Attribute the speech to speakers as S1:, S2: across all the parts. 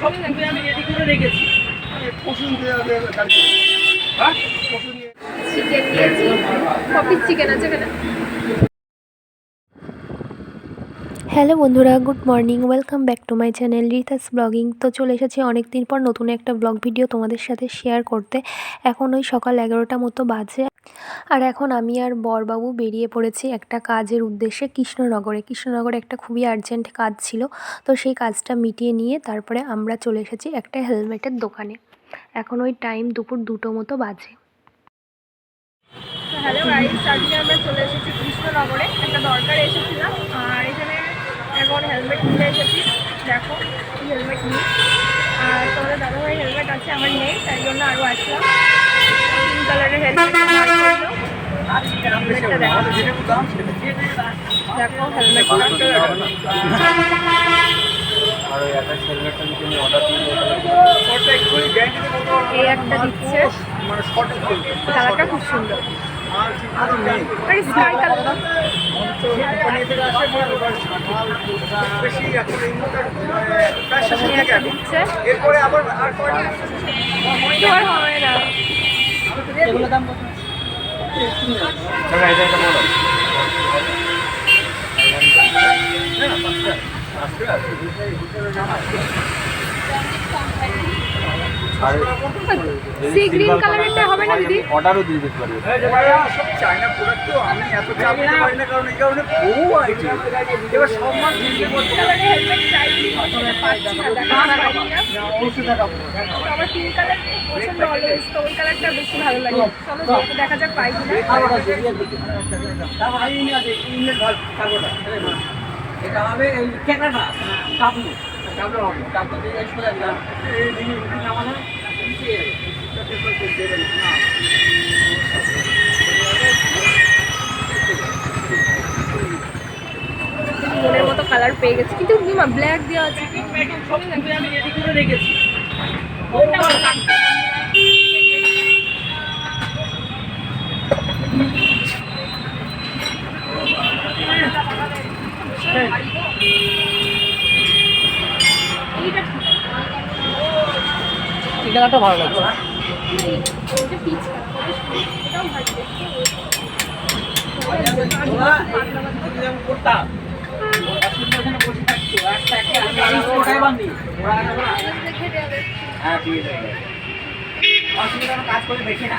S1: সব আমি রেডি করে রেখেছি।
S2: পশু নিতে যাবে গাড়ি
S1: হ্যাঁ?
S2: পশু নিয়ে
S3: চিকেন চিকেন আছে এখানে
S4: হ্যালো বন্ধুরা, good morning, welcome back to my channel Rita's blogging. তো চলে এসেছি অনেক দিন পর নতুন একটা ব্লগ ভিডিও তোমাদের সাথে শেয়ার করতে। এখন ওই সকাল এগারোটা মতো বাজে। আর এখন আমি আর বরবাবু বেরিয়ে পড়েছি একটা কাজের উদ্দেশ্যে কৃষ্ণনগরে। কৃষ্ণনগরে একটা খুবই আর্জেন্ট কাজ ছিল। তো সেই কাজটা মিটিয়ে নিয়ে তারপরে আমরা চলে এসেছি একটা হেলমেটের দোকানে। এখন ওই টাইম দুপুর দুটো মতো বাজে।
S3: হ্যালো আমরা চলে এসেছি কৃষ্ণনগরে। একটা দরকারে এসেছিলাম এখন হেলমেট নিয়ে এসেছি। দেখো হেলমেট নিই। আর তোমাদের দাদাভাই হেলমেট আছে, আমার নেই, তাই জন্য আরও আসলাম। পিঙ্ক কালারের হেলমেট দেখো। দেখো এই একটা দিচ্ছে। কালারটা খুব সুন্দর।
S2: এরপরে আবার আর
S3: হবে না
S1: এগুলো দাম কত
S3: সি গ্রিন কালারেরটা হবে না দিদি?
S5: অর্ডারও দিয়ে দিতে পারি।
S2: সব চায়না প্রোডাক্ট তো আমি এত চাপ দিতে পারি না কারণ এই কারণে বহু আইটেম এবার সব মাল কিনতে বলতে
S3: হেলমেট চাইছি পাচ্ছি না? পারি না তো আমার পিঙ্ক কালার পছন্দ অলওয়েজ তো ওই কালারটা বেশি ভালো লাগে। চলো দেখা যাক পাই কিনা।
S1: এটা হবে এই ক্যামেরাটা কাবলু কাবলু হবে। কাবলু দিয়ে সোজা দিলাম এই দিকে আমাদের
S3: মনের মতো কালার পেয়ে গেছি। কিন্তু ব্ল্যাক দেওয়া আছে।
S1: সব কিন্তু আমি রেডি করে রেখেছি এই কালারটা ভালো লাগছে
S3: এটা পিচ কালার এটাও ভালো দেখতে
S1: করতাম বসে থাকতো একটা একটা ওটাই বান্ধি
S3: দেখে দেবে
S1: হ্যাঁ ঠিক আছে। অসুবিধা কাজ করে দেখি না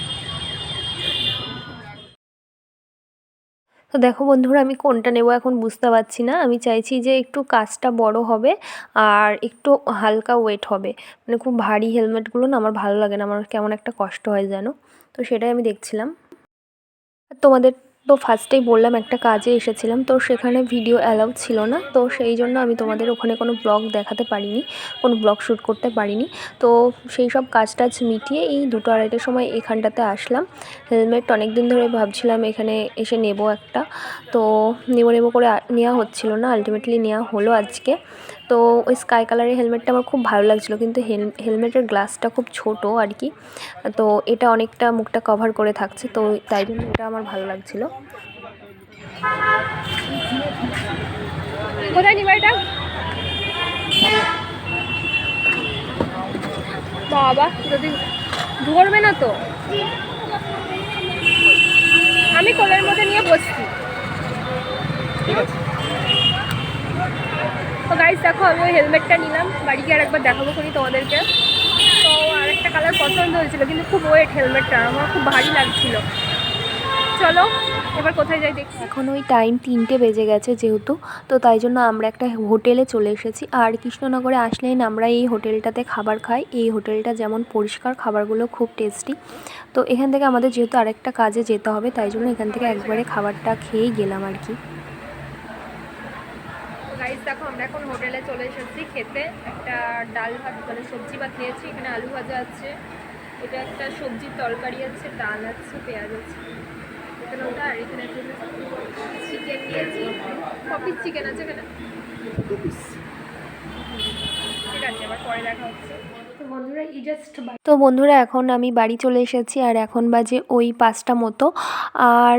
S4: তো দেখো বন্ধুরা, আমি কোনটা নেব এখন বুঝতে পারছি না। আমি চাইছি যে একটু কাজটা বড় হবে আর একটু হালকা ওয়েট হবে। মানে খুব ভারী হেলমেটগুলো না আমার ভালো লাগে না, আমার কেমন একটা কষ্ট হয় যেন। তো সেটাই আমি দেখছিলাম। তোমাদের তো ফার্স্টেই বললাম, একটা কাজে এসেছিলাম, তো সেখানে ভিডিও অ্যালাউ ছিল না, তো সেই জন্য আমি তোমাদের ওখানে কোনো ব্লগ দেখাতে পারিনি, কোনো ব্লগ শ্যুট করতে পারিনি। তো সেই সব কাজ টাজ মিটিয়ে এই দুটো আড়াইটার সময় এখানটাতে আসলাম। হেলমেট অনেক দিন ধরে ভাবছিলাম এখানে এসে নেব একটা, তো নেব নেব করে নেওয়া হচ্ছিল না আলটিমেটলি নেওয়া হলো আজকে। তো ওই স্কাই কালারের হেলমেটটা আমার খুব ভালো লাগছিল কিন্তু হেল হেলমেটের গ্লাসটা খুব ছোট আর কি তো এটা অনেকটা মুখটা কভার করে থাকছে তো তাই জন্য এটা আমার ভালো লাগছিল।
S3: কোথায় নিবা এটা? বাবা যদি ধরবে না তো। আমি কোলের মধ্যে নিয়ে বসছি।
S1: ঠিক আছে।
S3: গাইস দেখো আমি ওই হেলমেটটা নিলাম। বাড়ি গিয়ে আরেকবার দেখাবো করি তোমাদেরকে। তো আরেকটা কালার পছন্দ হয়েছিল, কিন্তু খুব ওয়েট হেলমেটটা আমার খুব ভারী লাগছিল। চলো, এবার কোথায় যাই দেখছি
S4: এখন ওই টাইম তিনটে বেজে গেছে যেহেতু, তো তাই জন্য আমরা একটা হোটেলে চলে এসেছি। আর কৃষ্ণনগরে আসলেই আমরা এই হোটেলটাতে খাবার খাই। এই হোটেলটা যেমন পরিষ্কার, খাবারগুলো খুব টেস্টি তো এখান থেকে আমাদের যেহেতু আরেকটা কাজে যেতে হবে, তাই জন্য এখান থেকে একবারে খাবারটা খেয়েই গেলাম আর কি।
S3: এখন হোটেলে চলে এসেছি খেতে। একটা ডাল ভাত মানে সবজি ভাত খেয়েছি এখানে আলু ভাজা আছে। এটা একটা সবজির তরকারি আছে ডাল আছে পেঁয়াজ আছে। এখানে ওটা আর এখানে চিকেন নিয়েছি। কপিস চিকেন আছে এখানে। ঠিক আছে আবার পরে দেখা হচ্ছে। বন্ধুরা
S4: তো বন্ধুরা, এখন আমি বাড়ি চলে এসেছি আর এখন বাজে ওই পাঁচটা মতো। আর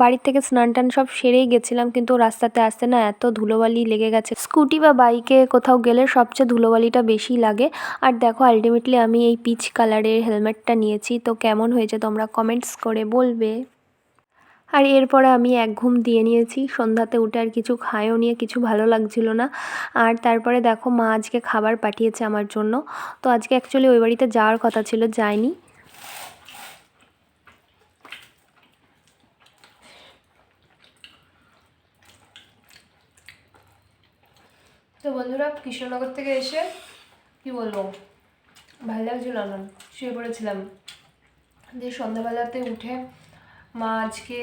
S4: বাড়ির থেকে স্নান টান সব সেরেই গেছিলাম, কিন্তু রাস্তাতে আসতে না এত ধুলোবালি লেগে গেছে। স্কুটি বা বাইকে কোথাও গেলে সবচেয়ে ধুলোবালিটা বেশি লাগে। আর দেখো আলটিমেটলি আমি এই পিচ কালারের হেলমেটটা নিয়েছি, তো কেমন হয়েছে তোমরা কমেন্টস করে বলবে। আর এরপরে আমি এক ঘুম দিয়ে নিয়েছি। সন্ধ্যাতে উঠে আর কিছু খায়ও নিয়ে কিছু ভালো লাগছিল না। আর তারপরে দেখো মা আজকে খাবার পাঠিয়েছে আমার জন্য। তো আজকে অ্যাকচুয়ালি ওই বাড়িতে যাওয়ার কথা ছিল যায়নি তো বন্ধুরা, কৃষ্ণনগর থেকে এসে কি বলব? ভালো লাগছিল না শুয়ে পড়েছিলাম। দিয়ে সন্ধ্যাবেলাতে উঠে মা আজকে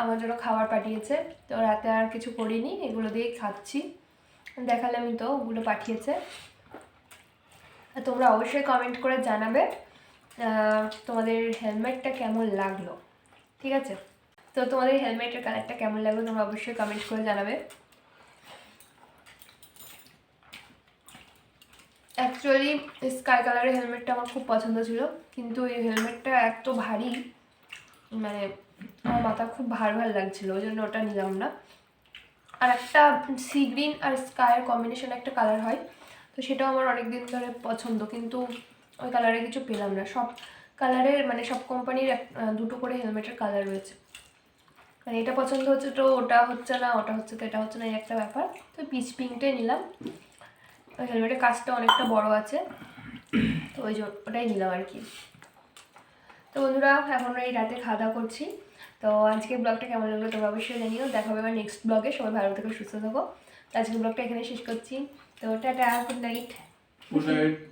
S4: আমার জন্য খাবার পাঠিয়েছে, তো রাতে আর কিছু করিনি, এগুলো দিয়েই খাচ্ছি। দেখালামই তো, ওগুলো পাঠিয়েছে। তোমরা অবশ্যই কমেন্ট করে জানাবে তোমাদের হেলমেটটা কেমন লাগল, ঠিক আছে? তো তোমাদের হেলমেটের কালারটা কেমন লাগল তোমরা অবশ্যই কমেন্ট করে জানাবে। অ্যাকচুয়ালি স্কাই কালারের হেলমেটটা আমার খুব পছন্দ ছিল, কিন্তু এই হেলমেটটা এত ভারী মানে আমার মাথা খুব ভার ভার লাগছিল, ওই জন্য ওটা নিলাম না। আর একটা সি গ্রিন আর স্কাইয়ের কম্বিনেশন একটা কালার হয়, তো সেটাও আমার অনেক দিন ধরে পছন্দ, কিন্তু ওই কালারে কিছু পেলাম না। সব কালারের মানে সব কোম্পানির দুটো করে হেলমেটের কালার রয়েছে। মানে এটা পছন্দ হচ্ছে তো ওটা হচ্ছে না, ওটা হচ্ছে তো এটা হচ্ছে না, এই একটা ব্যাপার। তো পিচ পিঙ্কটাই নিলাম। ওই হেলমেটের কাজটা অনেকটা বড় আছে, তো ওই জন্য ওটাই নিলাম আর কি। তো বন্ধুরা, এখন এই রাতে খাওয়া দাওয়া করছি। তো আজকে ব্লগটা কেমন লাগল তোমরা অবশ্যই জানিও। দেখা হবে এবার নেক্সট ব্লগে। সবাই ভালো থেকো, সুস্থ থাকো। তো আজকে ব্লগটা এখানে শেষ করছি। তো tata good night
S2: good night.